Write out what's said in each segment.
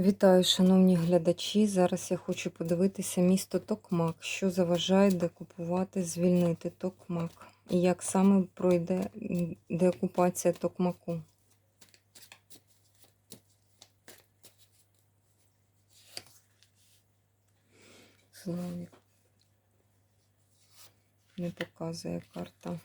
Вітаю, шановні глядачі. Зараз я хочу подивитися місто Токмак, що заважає декупувати, звільнити Токмак. І як саме пройде деокупація Токмаку. Знову не показує карта.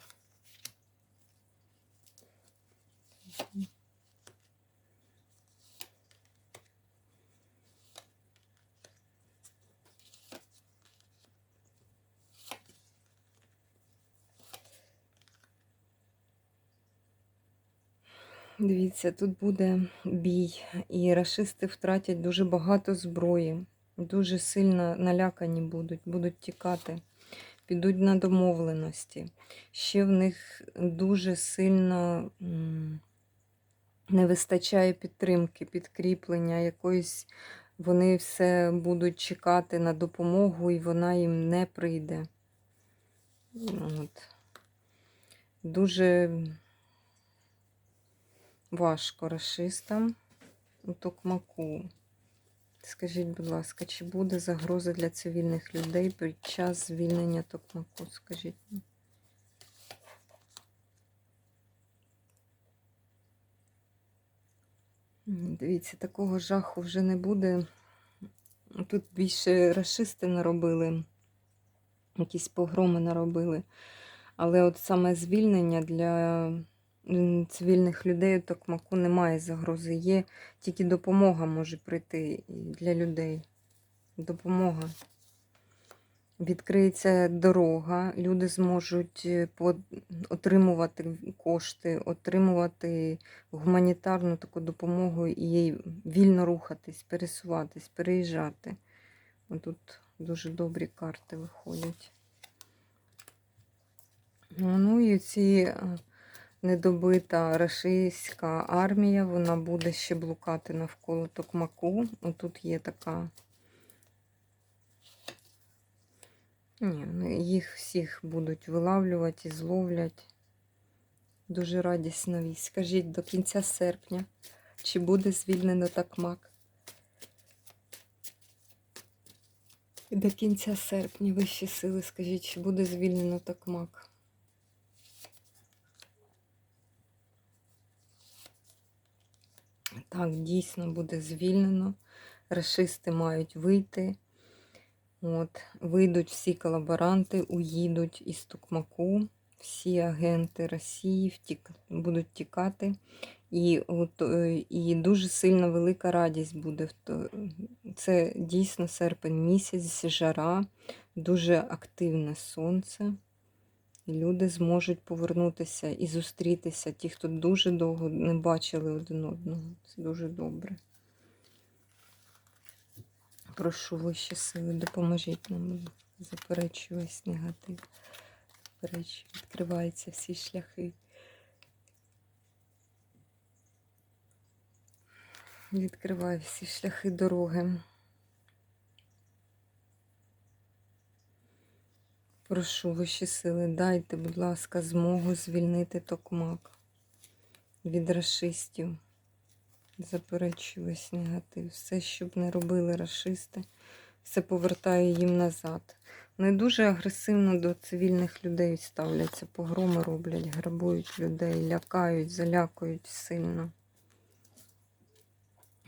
Дивіться, тут буде бій, і рашисти втратять дуже багато зброї, дуже сильно налякані будуть, будуть тікати, підуть на домовленості. Ще в них дуже сильно не вистачає підтримки, підкріплення, якоїсь вони все будуть чекати на допомогу, і вона їм не прийде. От. Дуже важко расистам у Токмаку. Скажіть, будь ласка, чи буде загроза для цивільних людей під час звільнення Токмаку? Скажіть. Дивіться, такого жаху вже не буде. Тут більше расисти наробили, якісь погроми наробили. Але от саме звільнення для цивільних людей у Токмаку немає загрози. Є тільки допомога може прийти для людей. Допомога. Відкриється дорога, люди зможуть е, отримувати кошти, отримувати гуманітарну таку допомогу і вільно рухатись, пересуватись, переїжджати. Тут дуже добрі карти виходять. Ну і ці е, недобита рашистська армія, вона буде ще блукати навколо Токмаку. Тут є така. Ні, ну, їх всіх будуть вилавлювати і зловлять. Дуже радісна вість. Скажіть, до кінця серпня, чи буде звільнено Токмак? До кінця серпня вищі сили, скажіть, чи буде звільнено Токмак? Так, дійсно буде звільнено. Рашисти мають вийти. От, вийдуть всі колаборанти, уїдуть із Токмаку, всі агенти Росії втік, будуть тікати. І, от, е, і дуже сильна велика радість буде. Це дійсно серпень місяць, жара, дуже активне сонце. І люди зможуть повернутися і зустрітися. Ті, хто дуже довго не бачили один одного. Це дуже добре. Прошу вищі сили, допоможіть нам. Заперечую весь негатив. Заперечую, відкриваються всі шляхи. Відкриваю всі шляхи дороги. Прошу вищі сили, дайте, будь ласка, змогу звільнити Токмак від расистів. Заперечую весь негатив. Все, що б не робили расисти, все повертає їм назад. Вони дуже агресивно до цивільних людей ставляться, погроми роблять, грабують людей, лякають, залякують сильно.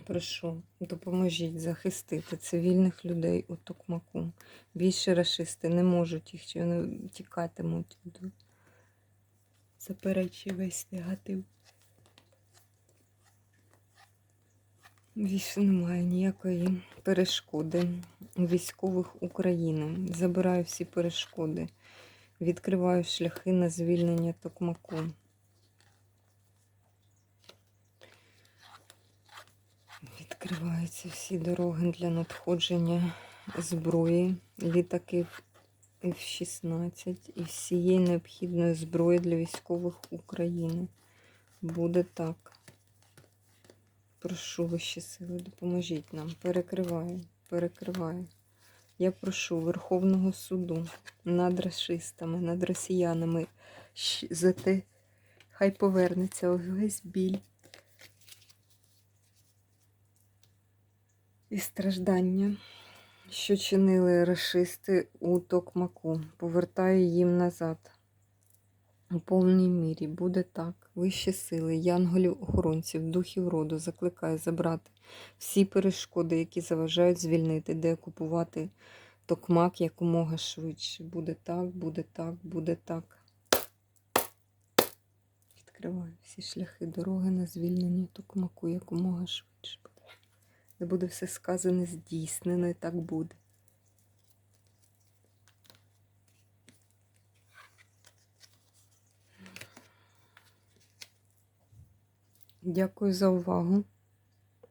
Прошу, допоможіть захистити цивільних людей у Токмаку. Більше расисти не можуть їх, чи вони тікатимуть. Заперечую весь негатив. Більше немає ніякої перешкоди військових України. Забираю всі перешкоди. Відкриваю шляхи на звільнення Токмаку. Відкриваються всі дороги для надходження зброї, літаків F-16 і всієї необхідної зброї для військових України. Буде так. Прошу вищі сили, допоможіть нам. Перекриваю, перекриваю. Я прошу Верховного суду над расистами, над росіянами за те, хай повернеться увесь біль. І страждання, що чинили расисти у Токмаку. Повертаю їм назад. У повній мірі буде так. Вищі сили, янголів, охоронців, духів роду закликаю забрати всі перешкоди, які заважають звільнити, деокупувати токмак якомога швидше. Буде так, буде так, буде так. Відкриваю всі шляхи дороги на звільнення токмаку якомога швидше. Де буде все сказане, здійснено, і так буде. Дякую за увагу.